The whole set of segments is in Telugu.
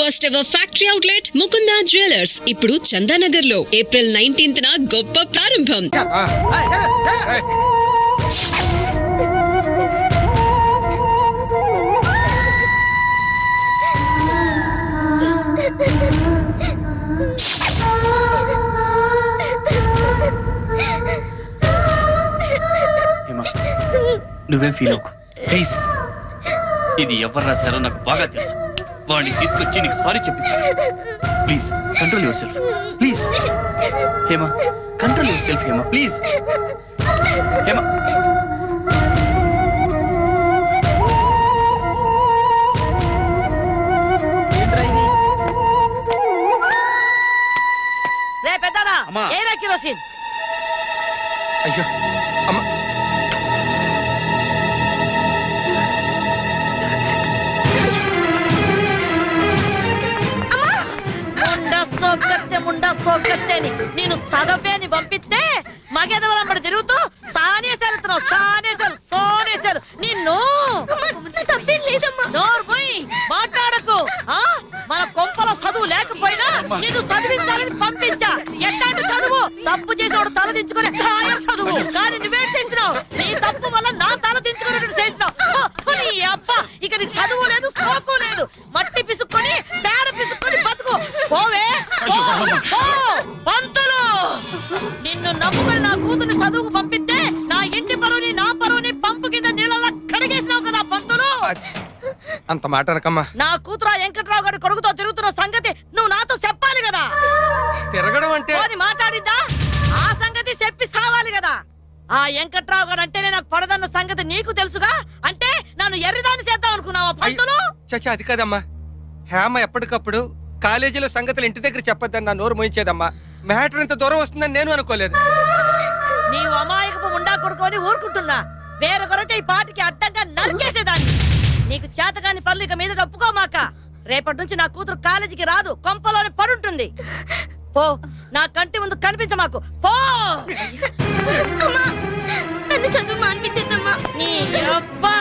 First ever factory outlet Mukunda jewellers ఇప్పుడు చందానగర్లో ఏప్రిల్ నైన్టీన్త్ గొప్ప ప్రారంభం. నువ్వేం ఫీల్ అవ్వకు. ప్లీజ్ ఇది ఎవరు రాశారో నాకు బాగా తెలుసు. వాడిని తీసుకొచ్చి నీకు sorry చెప్పిస్తాను. Please control yourself please Hema control yourself Hema. Please Hema. రే పెద్దనా అమ్మా. ఏరా కిరోసిన్? అయ్యో. సోకత్తె అని నేను సగపేని పంపిస్తే మగెదవలంబడి తిరుగుతూ సానేశారు సానేశారు సోనేశారు. నిన్ను నోరు పోయి మాట్లాడకు. ఆ? మన కొంపల చదువు లేకపోయినా నిన్ను చదివించాలని పంపించా. ఎట్లాంటి చదువు? తప్పు చేసేవాడు తల దించుకునే ఖాయం చదువు. కానీ నువ్వేం చేసినావు నీ తప్పు వల్ల నా తల దించుకునేటట్టు చేసినావు ఓ, నీ అబ్బా ఇక నీ చదువు లేదు సోకు లేదు. మట్టి పిసుక్కొని పేడ పిసుక్కొని బతుకు. పోవే. పంతులు! నిన్ను నమ్ముకొని నా కూతురు చదువుకు పంపిస్తే నా ఇంటి పరువుని నా పరువుని పంపు కింద నీళ్ళలా కడిగేసినావు కదా పంతులు! అంత మాట అనకమ్మా. నా కూతురు ఆ వెంకట్రావు గారి కొడుకుతో తిరుగుతున్న సంగతి నువ్వు నాతో చెప్పాలి కదా! తిరగడం అంటే? పోని మాట్లాడిందా ఆ సంగతి చెప్పి సావాలి కదా! ఆ వెంకట్రావు గారు అంటేనే నాకు పడదన్న సంగతి నీకు తెలుసుగా? అంటే నన్ను ఎర్రిదాన్ని చేద్దాం అనుకున్నావా పంతులు? చచ్చా అది కాదమ్మా. హేమ ఎప్పటికప్పుడు కాలేజీలో సంగతులు ఇంటి దగ్గర చెప్పొద్దని నా నోరు మోయించేదమ్మా. మ్యాటర్ ఇంత దూరం వస్తుందని నేను అనుకోలేదు. నీవు అమాయకపు ఉండా కొడుకొని ఊరుకుంటున్నా. వేరొకరైతే ఈ పాటికి అడ్డంగా నరికేసేదాన్ని. నీకు చేతకాని పనులు ఇక మీద ఒప్పుకోమాక. రేపటి నుంచి నా కూతురు కాలేజీకి రాదు కొంపలోనే పడుంటుంది. పో నా కంటి ముందు కనిపించ మాకు పో నన్ను చదువు మానిపించేద్దమ్మా. నీ అబ్బా!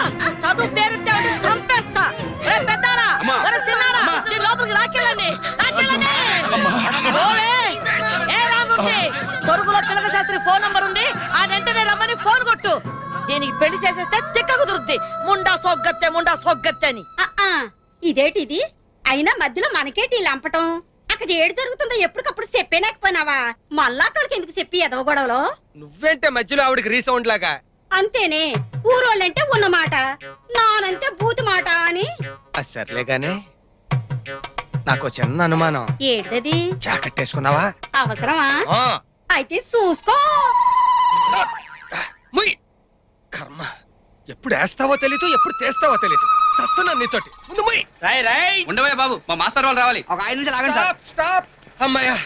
ఇదేటిది అయినా మధ్యలో మనకేటి లంపటం? అక్కడ ఏడు జరుగుతుందో ఎప్పటికప్పుడు చెప్పేనాకపోయినావా? మళ్ళాటోళ్ళకి ఎందుకు చెప్పి ఎదవ గొడవలో? నువ్వేంటే మధ్యలో ఆవిడకి రీసౌండ్ లాగా? అంతేనే ఊరోళ్ళంటే ఉన్నమాట. నానంతే బూతి మాట అని. అది సర్లే గానీ. నాకు చిన్న అనుమానం. ఏంటది జాకెట్టేసుకున్నావా అవసరమా? ఆ, అయితే చూసుకో. కర్మ. ఎప్పుడు వేస్తావో తెలీదు ఎప్పుడు చేస్తావో తెలీదు. సస్తున్నాను నీతోటి. ముందు ముయ్ రాయ్ రాయ్. ఉండవే బాబు మా మాస్టర్ వాళ్ళు రావాలి. ఒక సార్ స్టాప్ స్టాప్. అమ్మయ్యా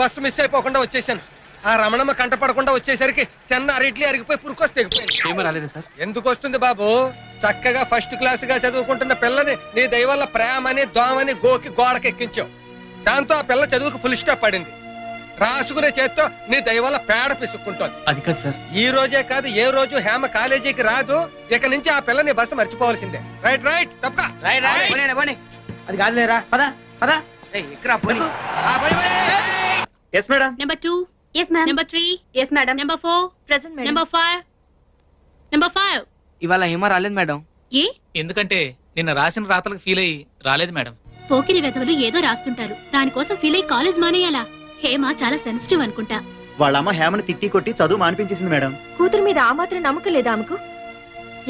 బస్సు మిస్ అయిపోకుండా వచ్చేసాను. ఆ రమణమ్మ కంట పడకుండా వచ్చేసరికి చిన్న అరిట్లీ అరిగిపోయి పురుకొస్తే తెగిపోయింది. ఏమో రాలేదు సార్. ఎందుకు వస్తుంది బాబు? చక్కగా ఫస్ట్ క్లాస్గా చదువుకుంటున్న పిల్లని నీ దయ వల్ల ప్రేమని దోమని గోకి గోడకెక్కించావు. దాంతో ఆ పిల్ల చదువుకు ఫుల్ స్టాప్ పడింది. రాసుకునే చేత్తో నీ దయ వల్ల పేడ పిసుక్కుంటోంది. అది కాదు సార్. ఈ రోజే కాదు ఏ రోజు హేమ కాలేజీకి రాదు ఇక నుంచి ఆ పిల్లని బస్సు మర్చిపోవాల్సిందే. రైట్ రైట్ తప్పక. రాయ్ రాయ్ పోనీ, పోనీ. అది కాదు లేరా పద పద. ఏయ్, ఎక్కరా పోనీ. ఆ, పోనీ, పోనీ. Yes madam Number two, yes ma'am number three, yes madam number four, present number five, number five. ఇవాళ హిమ రాలేదు మేడం ఏ? ఎందుకంటే నిన్న రాసిన రాతలకు ఫీల్ అయ్యి రాలేదు మేడం పోకిరి వెధవలు ఏదో రాస్తుంటారు. దానికోసం ఫీల్ అయ్యి కాలేజ్ మానేయాలా? హేమ చాలా సెన్సిటివ్ అనుకుంటా. వాళ్ళ అమ్మ హేమని తిట్టి కొట్టి చదువు మానిపించేసింది మేడం. కూతురు మీద ఆ మాత్రం నమ్మకం లేదా ఆమెకు?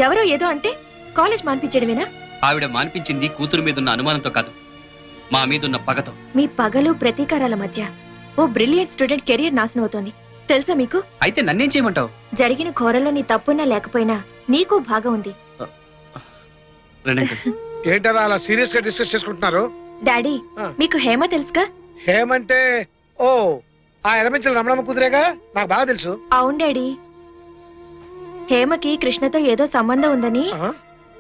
ఎవరో ఏదో అంటే కాలేజ్ మాన్పించడమేనా ఆవిడ మానిపించింది కూతురు మీద ఉన్న అనుమానంతో కాదు. మా మీదున్న పగతో. మీ పగలు ప్రతీకారాల మధ్య ఓ బ్రిలియంట్ స్టూడెంట్ కెరియర్ నాశనం అవుతోంది. తెలుసా మీకు? అయితే నన్నేం చేయమంటావు? జరిగిన ఘోరంలో నీ తప్పున్నా లేకపోయినా నీకు భాగం ఉంది. ఏంటరా అలా సీరియస్గా డిస్కస్ చేసుకుంటున్నారు? డాడీ. మీకు హేమ తెలుసుగా? ఏమంటే ఓ ఆ ఎలమెంచల రమణమ్మ కుదిరేగా నాకు బాగా తెలుసు. అవును డాడీ. హేమకి కృష్ణతో ఏదో సంబంధం ఉందని ఆ?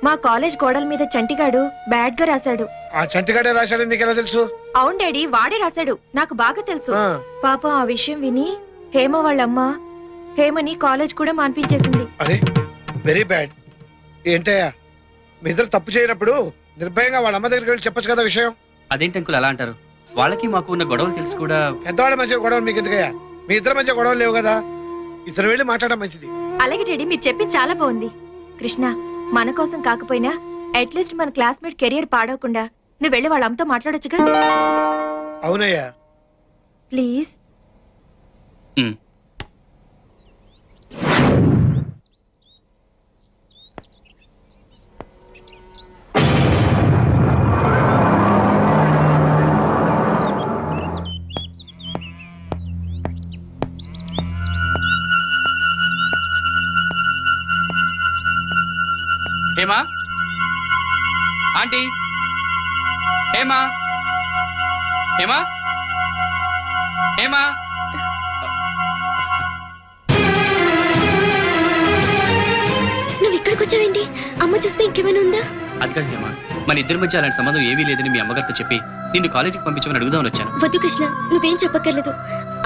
మా కాలేజ్ గోడల మీద చంటిగాడు బ్యాడ్గా రాశాడు. ఆ చంటిగాడే రాశాడని నీకు ఎలా తెలుసు? అవును డాడీ వాడే రాశాడు. నాకు బాగా తెలుసు. ఆ, పాపం ఆ విషయం విని హేమ వాళ్ళమ్మ హేమని కాలేజ్ కూడా మాన్పించేసింది. అరే వెరీ బ్యాడ్. ఏంటయ్యా? మీ ఇద్దరు తప్పు చేయనప్పుడు నిర్భయంగా వాళ్ళ అమ్మ దగ్గరికి వెళ్ళి చెప్పొచ్చు కదా విషయం? అదేంటి అంకుల్ అలా అంటారు? వాళ్ళకి మాకు ఉన్న గొడవలు తెలిసి కూడా పెద్దవాళ్ళ మధ్య గొడవలు మీకు ఎందుకయ్యా? మీ ఇద్దరి మధ్య గొడవలు లేవు కదా? ఇద్దరు వెళ్ళి మాట్లాడడం మంచిది. అలాగే డాడీ మీరు చెప్పింది చాలా బాగుంది. కృష్ణ మన కోసం కాకపోయినా అట్లీస్ట్ మన క్లాస్మేట్ కెరియర్ పాడవకుండా నువ్వు వెళ్ళి వాళ్ళ అమ్మతో మాట్లాడొచ్చుగా? అవునయ్యా. ప్లీజ్ హేమా? ఆంటీ? హేమా? హేమా? హేమా? నువ్వు ఇక్కడికి వచ్చావేంటి? అమ్మ చూస్తే ఇంకేమైనా ఉందా? అది కాదు హేమా. మన ఇద్దరి మధ్య అలాంటి సంబంధం ఏమీ లేదని మీ అమ్మగారితో చెప్పి నిన్ను కాలేజీకి పంపించమని అడుగుదామని వచ్చాను. వద్దు కృష్ణ నువ్వేం చెప్పక్కర్లేదు.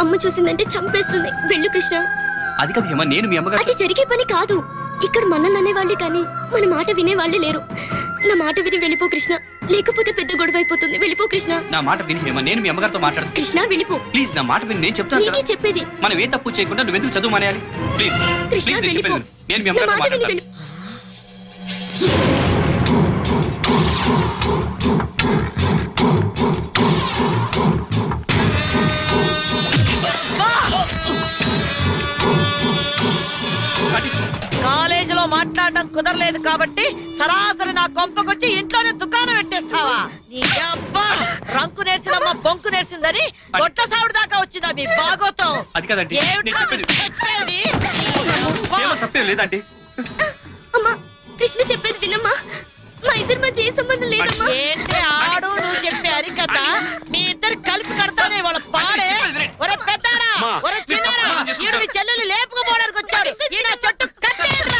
అమ్మ చూసిందంటే చంపేస్తుంది. వెళ్ళు కృష్ణ. అది కాదు హేమా నేను మీ అమ్మగారు అది జరిగే పని కాదు. ఇక్కడ మనల్ని అనేవాళ్ళే కానీ మన మాట వినేవాళ్ళే లేరు. నా మాట విని వెళ్ళిపో కృష్ణ. లేకపోతే పెద్ద గొడవ అయిపోతుంది. వెళ్ళిపో కృష్ణ. నా మాట విని హేమా నేను మీ అమ్మగారితో మాట్లాడతాను కృష్ణ వెళ్ళిపో. ప్లీజ్ నా మాట విని నేను చెప్తాను నీకే చెప్పేది. మనం ఏ తప్పు చేయకుండా నువ్వు ఎందుకు చదువు మానేయాలి? ప్లీజ్ కృష్ణ ప్లీజ్ నేను వెళ్ళిపో. చెప్పేది విను. నేను మీ నా అమ్మగారితో మాట విని మాట్లాడతాను. వెళ్ళు కుదరలేదు కాబట్టి సరాసరి నా కొంపకొచ్చి ఇంట్లోనే దుకాణం పెట్టేస్తావా? నీ అబ్బా! రంకు నేర్చినమ్మ బొంకు నేర్చిందని గొట్ట సావిడ దాకా వచ్చిందా మీ బాగోతం? అది కాదండి నేను ఏమిట్రా చెప్పేది చెప్పేది? హేమ తప్పేం లేదండి. అమ్మా కృష్ణ చెప్పేది వినమ్మా. మా ఇద్దరి మధ్య ఏ సంబంధం లేదమ్మా. ఏంటి ఆడు నువ్వు చెప్పే అరికథ మీ ఇద్దరు కలిపి కడతానే వాళ్ళ పాడే. ఒరే పెద్దారా ఒరే చిన్నారా ఈడు మీ చెల్లెలు లేపుకుపోవడానికి వచ్చాడు. ఈ నా చెట్టు కట్టేయరా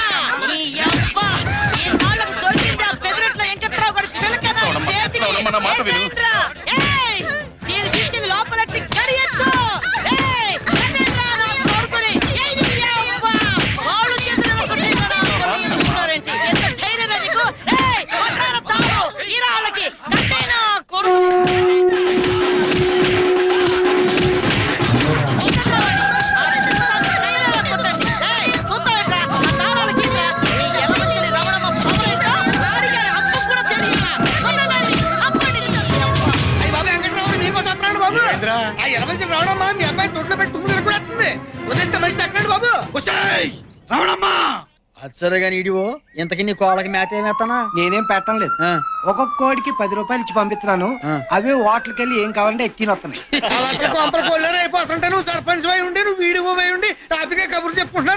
గాని ఇడివో ఇంతకి నీ కోళ్ళకి మేత ఏమేస్తానా నేనేం పెట్టడం లేదు. ఒక్కొక్క కోడికి పది రూపాయలు ఇచ్చి పంపిస్తున్నాను. ఆ. అవే హోటల్కి వెళ్ళి ఏం కావాలంటే ఎత్తిన వస్తున్నాయి. కొంపలు కొల్లేరు అయిపోతుంటే నువ్వు సర్పంచ్ అయి ఉండి నువ్వు వీడియో అయి ఉండి టాపిక్ కబుర్లు చెప్పుకుంటున్నారా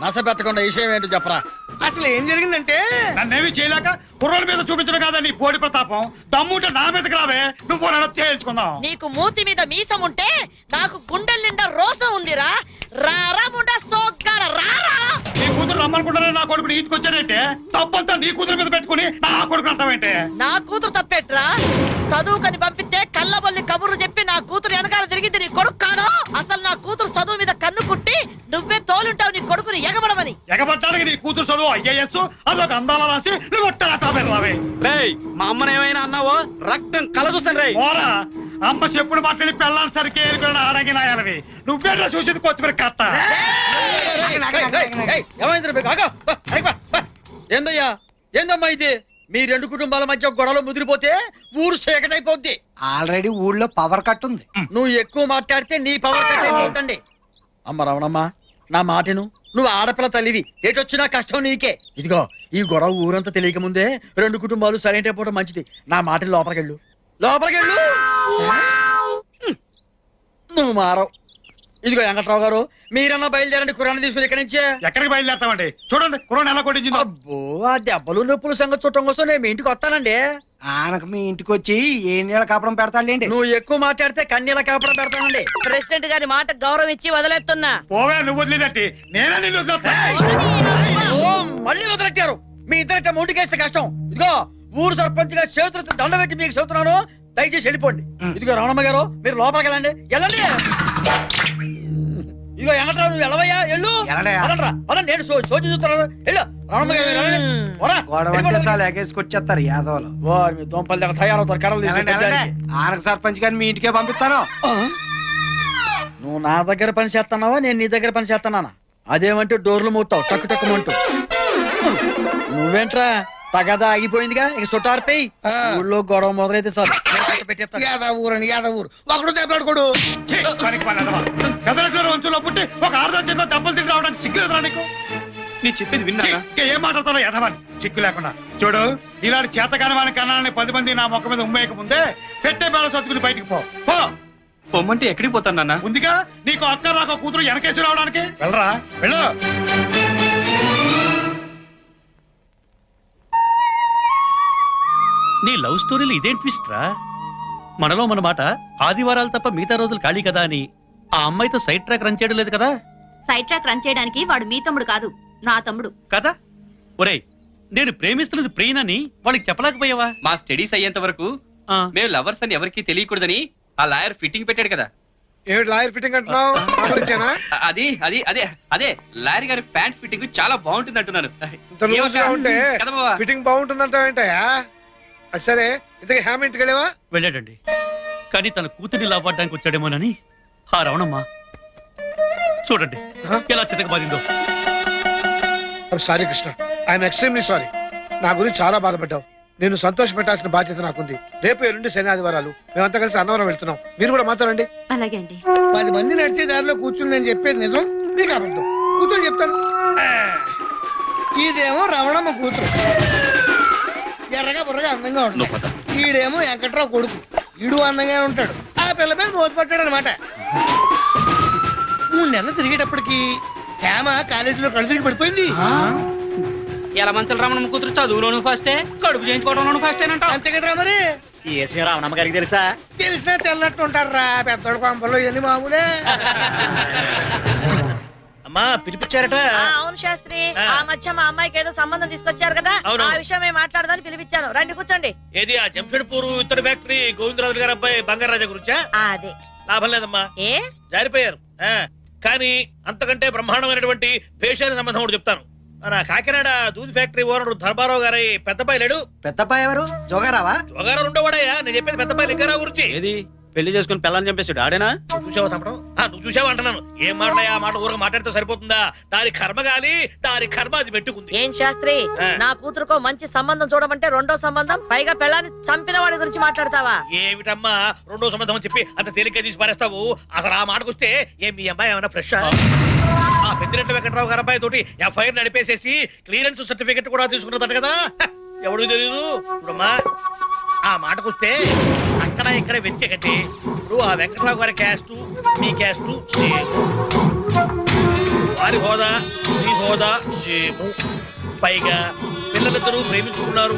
నస పెట్టకుండా విషయం ఏంటో చెప్పరా. అసలు ఏం జరిగిందంటే? నన్నేమి చేయలేక కుర్రోల మీద చూపించడం కాదా నీ పోడి ప్రతాపం? దమ్ముంటే నా మీదకి రావే నువ్వు నన్ను తేల్చుకుందాం నీకు మూతి మీద మీసం ఉంటే నాకు గుండెల నిండా రోసం ఉందిరా. రారా ముండా సోగ్గార రారా నీ కూతురు రమ్మనుకుంటానే నా కొడుకుని తప్పంతా నీ కూతురు మీద పెట్టుకుని నా కొడుకు అంటావేంటే? నా కూతురు తప్పేట్రా? చదువుకని పంపిస్తే కళ్ళబల్లి కబుర్లు చెప్పి నా కూతురు వెనకాల తిరిగింది నీ కొడుకు కాను అసలు నా కూతురు చదువు మీద కన్ను కుట్టి నువ్వే తోలుంటావు నీ కొడుకుని ఎగబడమని. ఎగబడ్డానికి నీ కూతురు చదువు ఐఏఎస్ అదొక అందాల రాసి నువ్వు రావే మా అమ్మని ఏమైనా అన్నావో? రక్తం కల చూస్తాను రే ఓరా అమ్మ చెప్పుడు మాట్లాడి పెళ్ళాలి సరికి అడగి నాయాలవి. నువ్వేరా చూసింది కొత్తిమీర కట్ట. ఏందయ్యా? ఏందమ్మా ఇది? మీ రెండు కుటుంబాల మధ్య గొడవలు ముదిరిపోతే ఊరు సేకటైపోద్ది ఆల్రెడీ ఊళ్ళో పవర్ కట్ ఉంది. నువ్వు ఎక్కువ మాట్లాడితే నీ పవర్ కట్ అయిపోతండి అమ్మ రమణమ్మ నా మాటను నువ్వు ఆడపిల్ల తల్లివి. ఏటొచ్చినా కష్టం నీకే. ఇదిగో ఈ గొడవ ఊరంతా తెలియక ముందే రెండు కుటుంబాలు సరైన అయిపోవడం మంచిది. నా మాటని లోపలికెళ్ళు. లోపలికెళ్ళు. నువ్వు మారవు. ఇదిగో వెంకట్రావు గారు మీరన్నా బయలుదేరండి కురాన్ని తీసుకుని ఇక్కడి నుంచే. ఎక్కడికి బయలుదేరతామండి? చూడండి కుర్రోని ఎలా కొట్టించిందో. అబ్బో ఆ దెబ్బలు నొప్పులు సంగతి చూడటం కోసం నేను మీ ఇంటికి వస్తానండి. ఆనకు మీ ఇంటికి వచ్చి ఏ నీళ్ళ కాపడం పెడతాడులేండి నువ్వు ఎక్కువ మాట్లాడితే కన్నీళ్ళ కాపడం పెడతానండి. ప్రెసిడెంట్ గారి మాట గౌరవం ఇచ్చి వదిలేస్తున్నా. పోవే నువ్వు వదిలేదట్టి. నేనే నిన్ను మళ్ళీ వదిలెట్టారు. మీ ఇద్దరిట ముందుకేస్తే కష్టం. ఇదిగో ఊరు సర్పంచ్గా చేతులతో దండ పెట్టి మీకు చెబుతున్నాను. దయచేసి వెళ్ళిపోండి. ఇదిగో రమణమ్మ గారు మీరు లోపలికి వెళ్ళండి. వెళ్ళండి! ఇదిగో ఎంగట్రా నువ్వు వెళ్ళవయ్యా? ఎల్లు పదండి నేను సో- సోచి చూస్తాను వెళ్ళు. రమణమ్మ గారు వెళ్ళండి. పోరా. గొడవ అంటే వెళ్ళిపోండి. చాలు ఎగేసుకొచ్చేస్తారు యాదవులు. వారి మీ దొంపలు దగ్గర తయారవుతారు. కర్రలు? ఆనక సర్పంచ్ గారిని మీ ఇంటికే పంపిస్తాను? నువ్వు నా దగ్గర పని చేస్తున్నావా? నేను నీ దగ్గర పని చేస్తున్నానా? అదేమంటే డోర్లు మూతావు. టక్కు టక్కుమంటూ నువ్వేంట్రా? తగదా ఆగిపోయిందిగా? ఇక చుట్టారిపోయి ఊళ్ళో గొడవ మొదలైతే చాలు. యాదవ ఊరని ఊరు ఒకడు దెబ్బలాడుకోడు. వంచులో పుట్టి ఒక ఆరుదో చేతిలో దెబ్బలు తిరిగి రావడానికి సిగ్గు ఎదురా నీకు? నేను చెప్పేది విన్నా ఇంకా ఏం మాట్లాడతారో ఎదవని చిక్కు లేకుండా. చూడు ఇలాంటి చేతకాని వాని కన్నాలని పది మంది నా మొక్క మీద ఉమ్మేయక ముందే పెట్టే బేల సొచ్చుకుని బయటికి పో. పో. పొమ్మంటే ఎక్కడికి పోతాను నాన్న? ఉందిగా నీకు అక్క నాకు కూతురు వెనకేసి రావడానికి వెళ్ళరా? వెళ్ళు. నీ లవ్ స్టోరీలు ఇదేం ట్విస్ట్ రా? మనలో మన మాట ఆదివారాలు తప్ప మిగతా రోజులు ఖాళీ కదా అని ఆ అమ్మాయితో సైడ్ ట్రాక్ రన్ చేయడం లేదు కదా? సైడ్ ట్రాక్ రన్ చేయడానికి వాడు మీ తమ్ముడు కాదు నా తమ్ముడు. కదా? ఒరేయ్ నేను ప్రేమిస్తున్నది ప్రియనని వాళ్ళకి చెప్పలేకపోయావా? మా స్టడీస్ అయ్యేంత వరకు ఆ, మేము లవర్స్ అని ఎవరికి తెలియకూడదని ఆ లాయర్ ఫిట్టింగ్ పెట్టాడు కదా. ఏమిటి లాయర్ ఫిట్టింగ్ అంటున్నావు? నా గురించేనా అ- అది అది అదే అదే లాయర్ గారి ప్యాంట్ ఫిట్టింగ్ చాలా బాగుంటుంది అంటున్నాను ఇంత లూజ్గా ఉంటే కదా బావా? ఫిట్టింగ్ బాగుంటుందంటావు ఏంటయ్యా అది సరే ఇంతకీ హ్యామ్ ఇంటికి వెళ్ళావా? వెళ్ళాడండి. కానీ తన కూతుర్ని లాభపడడానికి వచ్చాడేమోనని. ఆ రవణమ్మ చూడండి ఎలా చితకబాదిందో. Sorry Krishna. I'm extremely sorry నా గురించి చాలా బాధపడ్డావు. నేను సంతోష పెట్టాల్సిన బాధ్యత నాకుంది. రేపు ఎల్లుండి శని ఆదివారాలు మేమంతా కలిసి అన్నవరం వెళ్తున్నాం. మీరు కూడా రండి. అలాగే అండి. పది మంది నడిచే దారిలో కూర్చుని నేను చెప్పేది నిజం మీకు అబద్ధం. కూర్చొని చెప్తాను. ఇదేమో రమణమ్మ కూతురు. ఎర్రగా బుర్రగా అందంగా ఉంటాడు ఈడేమో వెంకట్రావు కొడుకు. ఈడు అందంగా ఉంటాడు. ఆ పిల్ల మీద మోత పట్టాడు అనమాట మూడు నెలలు తిరిగేటప్పటికి హేమ కాలేజీలో కళ్ళు తిరిగి పడిపోయింది ఎలా మంచులు రమణ కూతురు చదువులోను ఫస్టే కడుపు చేయించుకోవడంలోను ఫస్ట్ అంట అంతే కదరా మరి? ఏసీ రావణమ్మ గారికి తెలుసా? తెలిసినా తెల్లట్టు ఉంటారా పెద్దోడు కొంపలు ఇవన్నీ మామూలే అమ్మా పిలిపించారట. అవును శాస్త్రి. ఆ. మధ్య మా అమ్మాయికి ఏదో సంబంధం తీసుకొచ్చారు కదా. అవును. ఆ విషయం మేము మాట్లాడదాని పిలిపించాను. రండి కూర్చోండి. ఏది ఆ జంషెడ్పూర్ ఇత్తడి ఫ్యాక్టరీ గోవిందరాజు గారి అబ్బాయి బంగారాజా గురించా? అదే. లాభం లేదమ్మా. ఏ? జారిపోయారు. ఆ, కానీ అంతకంటే బ్రహ్మాండమైనటువంటి భేషాల సంబంధం ఒకటి చెప్తాను. మన కాకినాడ దూది ఫ్యాక్టరీ ఓనర్ ధర్మారావు గారి పెద్దపాయి లేడు. పెద్దప్ప ఎవరు? జోగారావా? జోగారావు ఉండవాడయ్యా నేను చెప్పేది పెద్దపాయి లింగారావు గురించి. ఏది? పెళ్ళి చేసుకుని పిల్లని చంపేసాడు ఆడేనా? నువ్వు చూసావా చంపడం? ఆ, నువ్వు చూసావా అంటున్నాను. ఏం మాట్లాడా ఆ మాట ఊరక మాట్లాడితే సరిపోతుందా? దాని కర్మ గాలి దాని కర్మ అది పెట్టుకుంది. ఏం శాస్త్రి? ఆ. నా కూతురుకో మంచి సంబంధం చూడమంటే రెండో సంబంధం పైగా పెళ్ళాన్ని చంపిన వాడి గురించి మాట్లాడతావా? ఏమిటమ్మా? రెండో సంబంధం అని చెప్పి అంత తేలిగ్గా తీసి పారేస్తావు? అసలు ఆ మాటకొస్తే ఏం మీ అమ్మాయి ఏమైనా ఫ్రెష్ ఆ? పెద్దిరెడ్డి వెంకట్రావు గారి అబ్బాయి తోటి ఎఫ్ఐఆర్ నడిపేసేసి క్లియరెన్స్ సర్టిఫికెట్ కూడా తీసుకున్నదట కదా? హ, ఎవడు తెలియదు చూడమ్మా. ఆ మాటకొస్తే అక్కడ ఇక్కడ వెతికటి ఇప్పుడు ఆ వెంకటరావు గారి క్యాస్టు మీ క్యాస్టు సేమ్. వారి హోదా మీ హోదా సేమ్. పైగా పిల్లలిద్దరూ ప్రేమించుకున్నారు.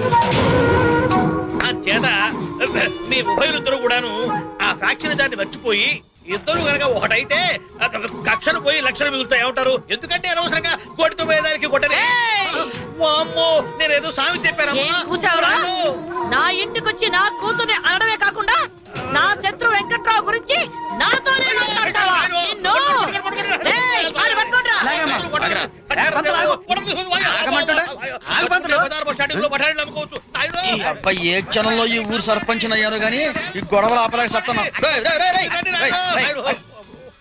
ఆ చేత మీ ఉభయులిద్దరూ కూడాను ఆ ఫ్యాక్షన్ దాన్ని మర్చిపోయి ఇద్దరు కనుక ఒకటైతే కక్షలు పోయి లక్షలు మిగులుతాయి ఏమంటారు? ఎందుకంటే అనవసరంగా కొడుతూ పోయేదానికి కొట్టనే. వామ్మో నేనేదో సామి చెప్పాను నా ఇంటికొచ్చి నా కూతుర్ని అనడమే కాకుండా నా శత్రు వెంకట్రావు గురించి నాతోనే మాట్లాడతావా? నిన్ను? ఏయ్, కాలు పట్టుకోండ్రా. ఈ అబ్బాయి ఏ క్షణంలో ఈ ఊరు సర్పంచ్ అయ్యాను గానీ ఈ గొడవలు ఆపలేక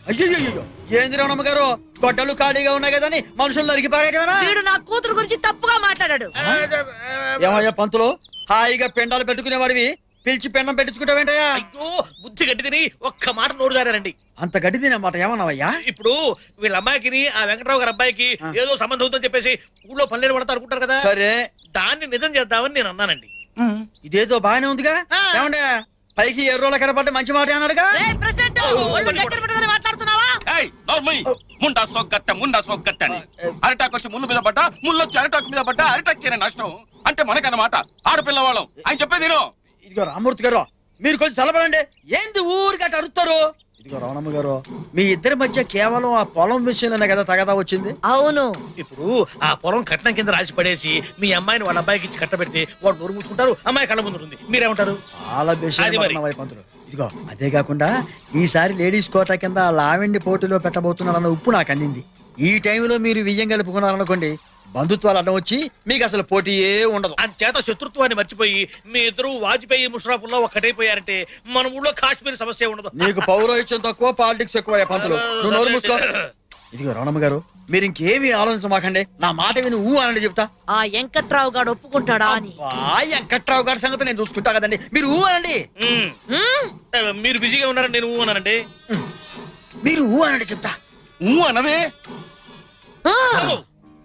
అయ్యో ఏంది రమణమ్మ గారు గొడ్డలు ఖాళీగా ఉన్నాయి కదని మనుషులు నరికి వీడు నా కూతురు గురించి తప్పుగా మాట్లాడాడు. ఏమయ్యా పంతులు? హాయిగా పెండాలు పెట్టుకునేవాడివి. పిలిచి పెండం పెట్టించుకుంటావేంటయ్యా? అయ్యో బుద్ధి గడ్డి తిని ఒక్క మాట నోరు జారారండి. అంత గడ్డి తినమాట ఏమన్నావయ్యా? ఇప్పుడు వీళ్ళ అమ్మాయికి ఆ వెంకటరావు గారి అబ్బాయికి ఏదో సంబంధం ఉందని చెప్పేసి ఊళ్ళో పల్లెలు పడతా అనుకుంటారు కదా? సరే. దాన్ని నిజం చేద్దామని నేను అన్నానండి. ఇదేదో బాగానే ఉందిగా? ఏమండే? పైకి ఎర్రోల కనపడి మంచి మాట అన్నాడుగా? ఏయ్, ప్రెసిడెంట్ ఒళ్ళు దగ్గర పెట్టుకొని మాట్లాడుతున్నావా? ముండా సోగ్గట్ట ముండా సోగ్గట్ట అని. అరిటాకు వచ్చి ముళ్ళు మీద పడ్డా ముళ్ళు వచ్చి అరిటాకు మీద పడ్డా అరిటాక్ నష్టం. అంటే మనకన్నమాట ఆడపిల్లవాళ్ళం. ఆయన చెప్పేది విను. ఇదిగో రామూర్తి గారు మీరు కొంచెం చల్లబడండి. ఏంది ఊరికి అటు అరుస్తారు ఇదిగో రమణమ్మ గారు మీ ఇద్దరి మధ్య కేవలం ఆ పొలం విషయంలోనే కదా తగదా వచ్చింది. అవును. ఇప్పుడు ఆ పొలం కట్నం కింద రాసి పడేసి మీ అమ్మాయిని వాళ్ళ అబ్బాయికి ఇచ్చి కట్టబెడితే వాడు నోరు మూసుకుంటారు అమ్మాయి కళ్ళ ముందు ఉంటుంది. మీరేమంటారు? చాలా అది మరి. బేసి పంతులు. ఇదిగో అదే కాకుండా ఈసారి లేడీస్ కోటా కింద లావెండి పోటీలో పెట్టబోతున్నారన్న ఉప్పు నాకు అందింది. ఈ టైంలో మీరు వియ్యం కలుపుకున్నారనుకోండి బంధుత్వాలు అడ్డం వచ్చి మీకు అసలు పోటీయే ఉండదు. చేత శత్రుత్వాన్ని మర్చిపోయి మీ ఇద్దరు వాజ్పేయి ముషరాఫుల్లో ఒక్కటైపోయారంటే మన ఊళ్ళో కాశ్మీర్ సమస్య ఉండదు. నీకు పౌరోహిత్యం తక్కువ పాలిటిక్స్ ఎక్కువ పంతులు. నువ్వు నోరు మూసుకో. ఇదిగో రమణమ్మ గారు మీరు ఇంకేమీ ఆలోచించమాకండి. నా మాట విని ఊ అనండి చెప్తా. ఆ వెంకట్రావు గారు ఒప్పుకుంటాడా అని. ఆ వెంకట్రావు గారి సంగతి నేను చూసుకుంటా కదండి. మీరు ఊ అనండి. మీరు బిజీగా ఉన్నారని నేను ఊ అన్నానండి మీరు ఊ అనండి చెప్తా. ఊ అనవే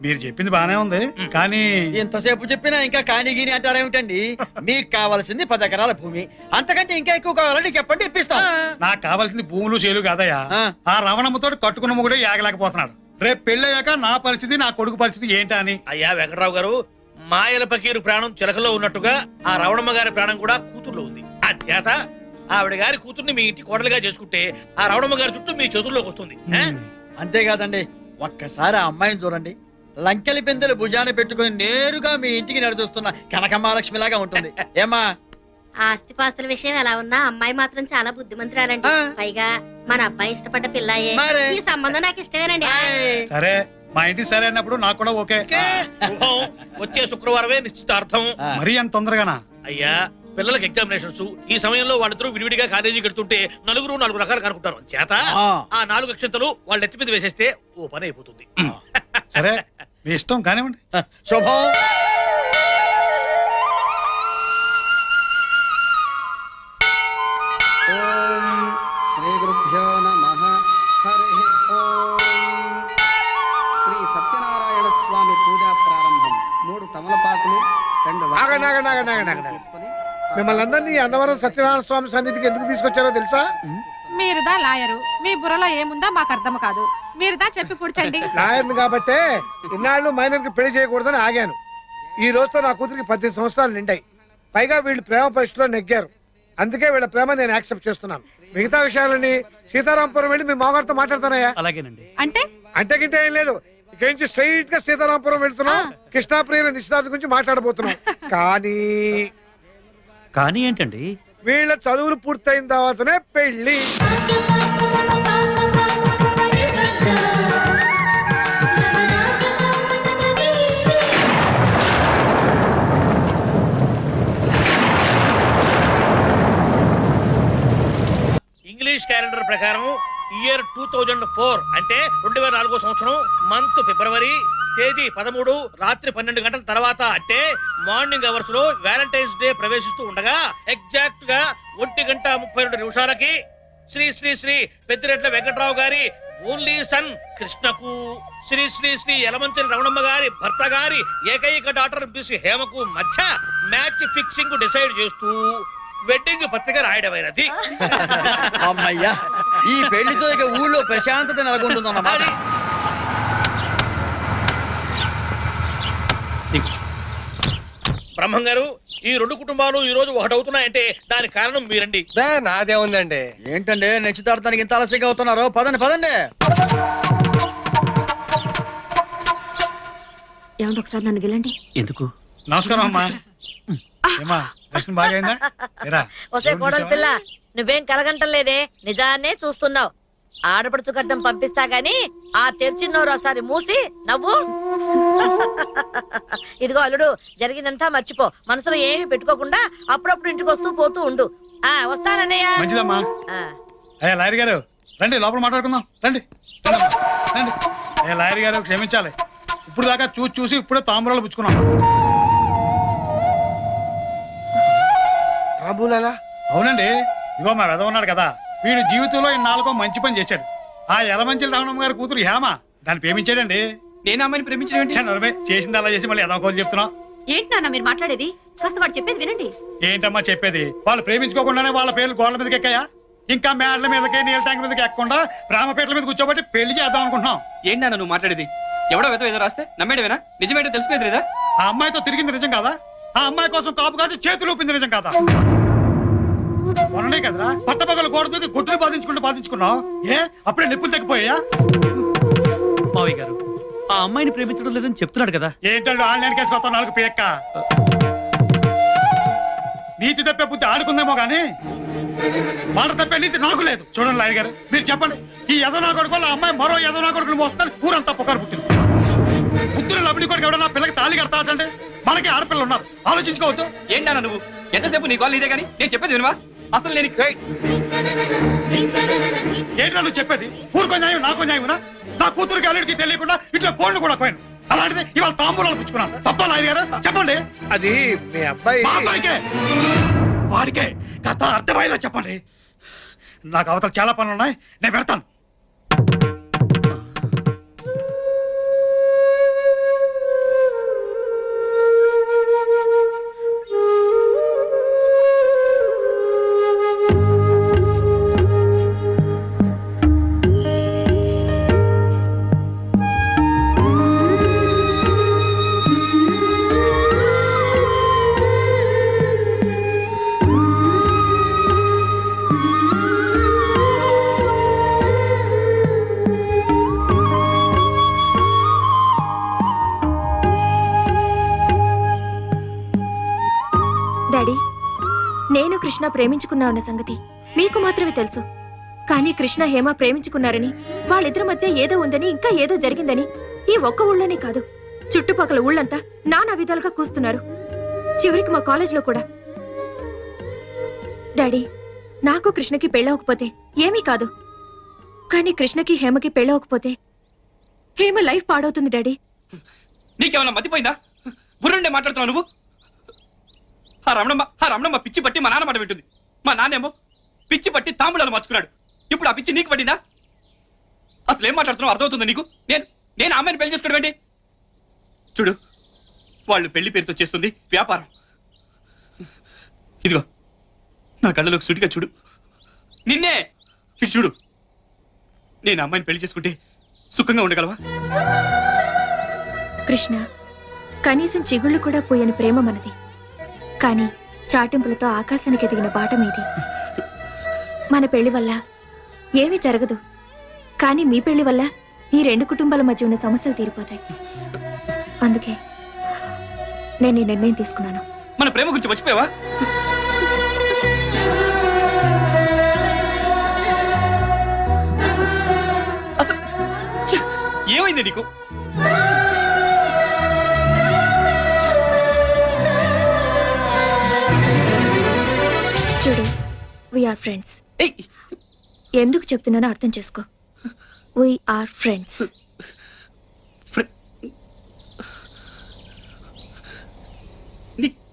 మీరు చెప్పింది బానే ఉంది కానీ ఇంతసేపు చెప్పినా ఇంకా కాని గీని అంటారేమిటండి మీకు కావాల్సింది పది ఎకరాల భూమి. అంతకంటే ఇంకా ఎక్కువ కావాలంటే చెప్పండి ఇప్పిస్తాం. నాకు కావాల్సింది భూములు చేలు కాదయ్యా. ఆ. రవణమ్మతో కట్టుకున్న మొగుడే యాగలేకపోతున్నాడు రేపు పెళ్ళయ్యాక నా పరిస్థితి నా కొడుకు పరిస్థితి ఏంటా అని. అయ్యా వెంకట్రావు గారు మాయల పకీరు ప్రాణం చిలకలో ఉన్నట్టుగా ఆ రవణమ్మ గారి ప్రాణం కూడా కూతుర్లో ఉంది. ఆ చేత ఆవిడ గారి కూతుర్ని మీ ఇంటి కోడలుగా చేసుకుంటే ఆ రవణమ్మ గారి చుట్టూ మీ చేతుల్లోకి వస్తుంది? అంతేకాదండి ఒక్కసారి ఆ అమ్మాయిని చూడండి. లంకెలి పెందెలు భుజాన పెట్టుకుని నేరుగా మీ ఇంటికి నడిచొస్తున్న కనకమహాలక్ష్మి లాగా ఉంటుంది. ఏమా ఆస్తిపాస్తుల విషయం ఎలా ఉన్నా అమ్మాయి మాత్రం చాలా బుద్ధిమంతురాలండి. పైగా మన అబ్బాయి ఇష్టపడ్డ పిల్లాయే. మరే. ఈ సంబంధం నాకు ఇష్టమేనండి. సరే మా ఇంటికి సరే అన్నప్పుడు నాకు కూడా ఓకే. శుభం. వచ్చే శుక్రవారమే నిశ్చితార్థం. మరీ అంత తొందరగానా? అయ్యా పిల్లలకి ఎగ్జామినేషన్స్. ఈ సమయంలో వాళ్ళిద్దరూ విడివిడిగా కాలేజీ కడుతుంటే నలుగురు నాలుగు రకాలు కనుక్కుంటారు. చేత ఆ. నాలుగు అక్షంతలు వాళ్ళ ఎత్తి మీద వేసేస్తే ఓ పని అయిపోతుంది. సరే మీ ఇష్టం కానివ్వండి. శుభం. శ్రీ గురుభ్యో నమ. హరి ఓం. శ్రీ సత్యనారాయణ స్వామి పూజా ప్రారంభం. మూడు తమలపాకులు రెండు ఆగండి, ఆగండి, ఆగండి, ఆగండి, ఆగండి. మిమ్మల్ని అందరినీ అన్నవరం సత్యనారాయణ స్వామి సన్నిధికి ఎందుకు తీసుకొచ్చారో తెలుసా? మీరుదా లాయరు. మీ బుర్రలో ఏముందో మాకు అర్థం కాదు. మీరుదా చెప్పి పుడ్చండి లాయర్ని కాబట్టే ఇన్నాళ్ళు మైనర్కి పెళ్ళి చేయకూడదని ఆగాను. ఈ రోజుతో నా కూతురికి పద్దెనిమిది సంవత్సరాలు నిండాయి. పైగా వీళ్ళు ప్రేమ పరీక్షలో నెగ్గారు. అందుకే వీళ్ళ ప్రేమ నేను యాక్సెప్ట్ చేస్తున్నాను. మిగతా విషయాలని సీతారాంపురం వెళ్ళి మీ మామగారితో మాట్లాడతానయ్యా. అలాగేనండి. అంటే? అంటే గింటే ఏం లేదు. ఇక నుంచి స్ట్రైట్గా సీతారాంపురం వెళ్తున్నాం. కృష్ణాప్రియ నిశ్చితార్థం గురించి మాట్లాడబోతున్నాం. కానీ కానీ ఏంటండి? వీళ్ళ చదువులు పూర్తయిన తర్వాతనే పెళ్ళి ఇంగ్లీష్ క్యాలెండర్ ప్రకారం ఇయర్ టూ థౌజండ్ ఫోర్ అంటే రెండు వేల నాలుగో సంవత్సరం మంత్ ఫిబ్రవరి తేదీ పదమూడు రాత్రి పన్నెండు గంటల తర్వాత అంటే మార్నింగ్ అవర్స్లో వ్యాలంటైన్స్ డే ప్రవేశిస్తూ ఉండగా ఎగ్జాక్ట్గా ఒంటి గంట ముప్పై రెండు నిమిషాలకి శ్రీ శ్రీ శ్రీ పెద్దిరెడ్ల వెంకట్రావు గారి ఓన్లీ సన్ కృష్ణకు శ్రీ శ్రీ శ్రీ యలమంచిలి రమణమ్మ గారి భర్త గారి ఏకైక డాక్టర్ బిసి హేమకు మధ్య మ్యాచ్ ఫిక్సింగ్ డిసైడ్ చేస్తూ వెడ్డింగ్ పత్రిక రాయడమైనది. అమ్మయ్యా ఈ పెళ్ళితో ఇక ఊళ్ళో ప్రశాంతత నెలకొంటుందన్నమాట. బ్రహ్మం గారు ఈ రెండు కుటుంబాలు ఈ రోజు ఒకటవుతున్నాయంటే దానికి కారణం మీరండి. నాదే ఉందండి ఏంటండి నిశ్చితార్థానికి ఇంత ఆలస్యంగా అవుతున్నారు? పదండి పదండి. ఏమండి ఒకసారి నన్ను వెళ్ళండి ఎందుకు? నమస్కారం అమ్మా. ఏమా? దర్శనం ఒసే కోడలు పిల్ల నువ్వేం కలగంటలేదే నిజాన్నే చూస్తున్నావు. ఆడపడుచు గడ్డం పంపిస్తా గాని ఆ తెరిచిన నోరు ఒకసారి మూసి నవ్వు. ఇదిగో అల్లుడు జరిగిందంతా మర్చిపో. మనసులో ఏమీ పెట్టుకోకుండా అప్పుడప్పుడు ఇంటికి వస్తూ పోతూ ఉండు. ఆ వస్తానన్నయ్య. మంచిదమ్మా. ఆ, అయ్యా లాయర్ గారు రండి లోపల మాట్లాడుకుందాం. రండి రండమ్మా, రండి. అయ్యా లాయర్ గారు క్షమించాలి. ఇప్పుడు దాకా చూసి చూసి ఇప్పుడే తాంబూలాలు పుచ్చుకున్నాం. తాంబూలాలా అవునండి. ఇగో మా వెధ ఉన్నాడు కదా. వీడు జీవితంలో ఇన్నాళ్ళకో మంచి పని చేశాడు. ఆ యలమంచిల రావణమ్మ గారి కూతురు హేమ దాన్ని ప్రేమించాడండి. నేను అమ్మాయిని ప్రేమించాడు చేసింది అలా చేసి మళ్ళీ ఎదవ కోలు చెప్తున్నావు. ఏంటి నాన్న మీరు మాట్లాడేది? కాస్త వాడు చెప్పేది వినండి. ఏంటమ్మా చెప్పేది? వాళ్ళు ప్రేమించుకోకుండానే వాళ్ళ పేర్లు గోడల మీదకి ఎక్కాయా? ఇంకా మేడల మీదకి నీళ్ళ ట్యాంక్ మీదకి ఎక్కకుండా రామపేటల మీద కూర్చోబట్టి పెళ్ళి చేద్దాం అనుకుంటున్నాం. ఏంటి నాన్న నువ్వు మాట్లాడేది? ఎవడో వెతో ఏదో రాస్తే నమ్మేడవేనా నిజమేంటో తెలిసిపోయేది లేదా? ఆ అమ్మాయితో తిరిగింది నిజం కాదా? ఆ అమ్మాయి కోసం కాపు కాసి చేతులు ఊపింది నిజం కాదా? మొన్ననే కదరా పట్టపగలు గోడ దూకి గుడ్లు బాధించుకుంటూ బాధించుకున్నావు? ఏ? అప్పుడే నిప్పులు తగ్గిపోయా మావయ్య గారు ఆ అమ్మాయిని ప్రేమించడం లేదని చెప్తున్నాడు కదా. ఏంటంటే ఆన్లైన్ కేసుకొస్తావు నాలుగు పేక్క నీతి తప్పే బుద్ధి ఆడుకుందేమో గానీ మాట తప్పే నీతి నాకు లేదు. చూడండి లాయర్ గారు మీరు చెప్పండి ఈ యదనా కొడుకు అమ్మాయి మరో యదనా కొడుకులు మోస్తాను ఊరంతా పొగరు పుట్టింది. బుద్ధులు లబ్బిడి కొడుకు ఎవడన్నా పిల్లకి తాళి కడతాడంటే మనకి ఆడపిల్లలు ఉన్నారు. ఆలోచించుకోవద్దు. ఏంటన్నా నువ్వు ఎంతసేపు నీ కాల్ ఇదే కానీ? నేను చెప్పేది వినవా? అసలు నేను ఏంటో నువ్వు చెప్పేది? ఊరుకో న్యాయం నాకు న్యాయమునా? నా కూతురికి అల్లుడికి తెలియకుండా ఇట్లా కోళ్ళు కూడా పోయాను అలాంటిది ఇవాళ తాంబూలాలు పుచ్చుకున్నాను. తప్ప లాయర్ గారు? చెప్పండి. అది మీ అబ్బాయి అబ్బాయికే వాడికే. కథ అర్థమయ్యేలా చెప్పండి. నాకు అవతల చాలా పనులు ఉన్నాయి నేను పెడతాను. నేను కృష్ణ ప్రేమించుకున్నా అన్న సంగతి మీకు మాత్రమే తెలుసు. కానీ కృష్ణ హేమ ప్రేమించుకున్నారని వాళ్ళిద్దరి మధ్య ఏదో ఉందని ఇంకా ఏదో జరిగిందని ఈ ఒక్క ఊళ్ళోనే కాదు. చుట్టుపక్కల ఊళ్ళంతా నానా విధాలుగా కూస్తున్నారు. చివరికి మా కాలేజీలో కూడా. డాడీ నాకు కృష్ణకి పెళ్ళవకపోతే ఏమీ కాదు. కానీ కృష్ణకి హేమకి పెళ్ళవకపోతే హేమ లైఫ్ పాడవుతుంది డాడీ. నీకేమైనా మతిపోయిందా? బుర్రండే మాట్లాడుతున్నావు నువ్వు? ఆ రమణమ్మ ఆ రమణమ్మ పిచ్చి పట్టి మా నాన్న మాట వింటుంది. మా నాన్నేమో పిచ్చి పట్టి తాంబూలాలు మార్చుకున్నాడు. ఇప్పుడు ఆ పిచ్చి నీకు పట్టిందా? అసలు ఏం మాట్లాడుతున్నావు? అర్థమవుతుంది నీకు? నేను నేను అమ్మాయిని పెళ్ళి చేసుకోవడం ఏంటి? చూడు వాళ్ళు పెళ్ళి పేరుతో చేస్తుంది వ్యాపారం. ఇదిగో నా కళ్ళలోకి సుటిగా చూడు. నిన్నే ఇది చూడు. నేను అమ్మాయిని పెళ్ళి చేసుకుంటే సుఖంగా ఉండగలవా? కృష్ణ కనీసం చిగుళ్ళు కూడా పోయని ప్రేమ మనది. కానీ చాటింపులతో ఆకాశానికి ఎదిగిన బాట మీది మన పెళ్ళి వల్ల ఏమీ జరగదు. కానీ మీ పెళ్ళి వల్ల ఈ రెండు కుటుంబాల మధ్య ఉన్న సమస్యలు తీరిపోతాయి. అందుకే నేను ఈ నిర్ణయం తీసుకున్నాను. మన ప్రేమ గురించి మర్చిపోయావా? అసలు ఏమైంది నీకు? వీఆర్ ఫ్రెండ్స్ ఎందుకు చెప్తున్నానో అర్థం చేసుకో. వీఆర్ ఫ్రెండ్స్ గువరో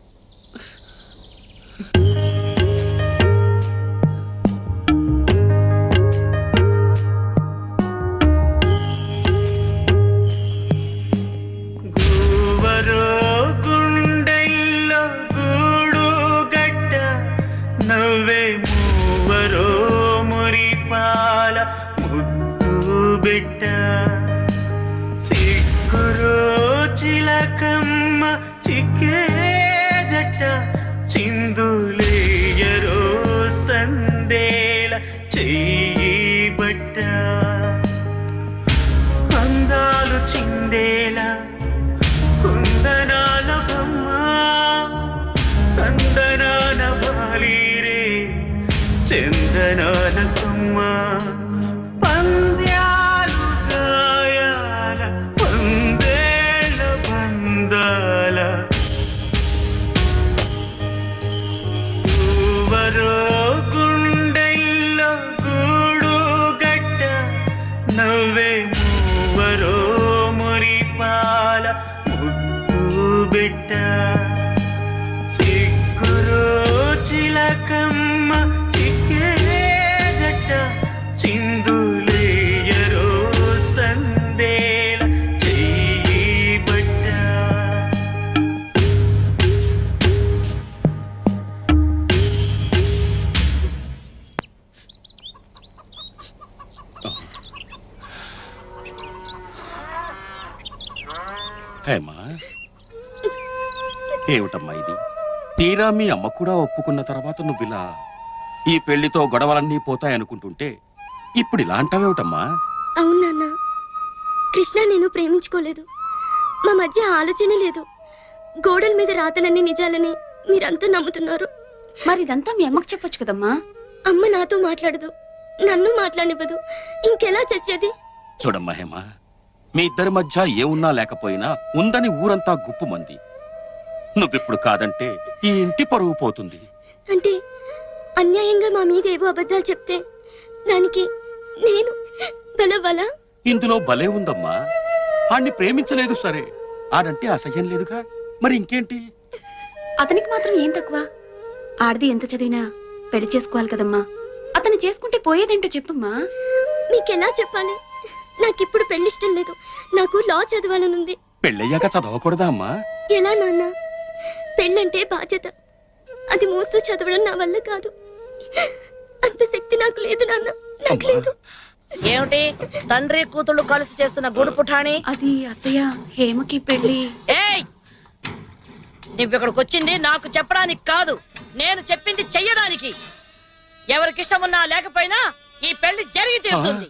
You. హేమా? ఏమిటమ్మా ఇది? తీరా మీ అమ్మ కూడా ఒప్పుకున్న తర్వాత నువ్వు ఇలా ఈ పెళ్ళితో గొడవలన్నీ పోతాయనుకుంటుంటే ఇప్పుడు ఇలాంటవేమిటమ్మా అవును నాన్న. కృష్ణ నేను ప్రేమించుకోలేదు. మా మధ్య ఆలోచన లేదు. గోడల మీద రాతలన్నీ నిజాలని మీరంతా నమ్ముతున్నారు. మరి ఇదంతా మీ అమ్మకి చెప్పొచ్చు కదమ్మా? అమ్మ నాతో మాట్లాడదు. నన్ను మాట్లాడనివ్వదు ఇంకెలా చచ్చేది? చూడమ్మా హేమ. మీ ఇద్దరి మధ్య ఏమున్నా లేకపోయినా ఉందని ఊరంతా గుప్పుమంది నువ్విప్పుడు కాదంటే ఈ ఇంటి పరువు పోతుంది. అంటే అన్యాయంగా మా మీద ఏవో అబద్ధాలు చెప్తే దానికి నేను బలవలా ఇందులో భలే ఉందమ్మా. ఆణ్ణి ప్రేమించలేదు సరే. ఆడంటే అసహ్యం లేదుగా. మరి ఇంకేంటి? అతనికి మాత్రం ఏం తక్కువ? ఆడది ఎంత చదివినా పెళ్ళి చేసుకోవాలి కదమ్మా. అతను చేసుకుంటే పోయేదేంటో చెప్పమ్మా. మీకెలా చెప్పాలి? నాకిప్పుడు పెళ్ళిష్టం లేదు. నాకు లా చదవాలనుంది. పెళ్ళయ్యాక చదవకూడదా అమ్మా? ఎలా నాన్న? పెళ్ళంటే బాధ్యత. అది మోస్తూ చదవడం నా వల్ల కాదు. అంత శక్తి నాకు లేదు నాన్న. నాకు లేదు. ఏమిటి? తండ్రి కూతుళ్ళు కలిసి చేస్తున్న గుడు పుఠాని అది అత్తయ్య హేమకి పెళ్ళి ఏయ్! నువ్వు ఇక్కడికి వచ్చింది నాకు చెప్పడానికి కాదు. నేను చెప్పింది చెయ్యడానికి. ఎవరికిష్టం ఉన్నా లేకపోయినా ఈ పెళ్ళి జరిగి తీరుతుంది.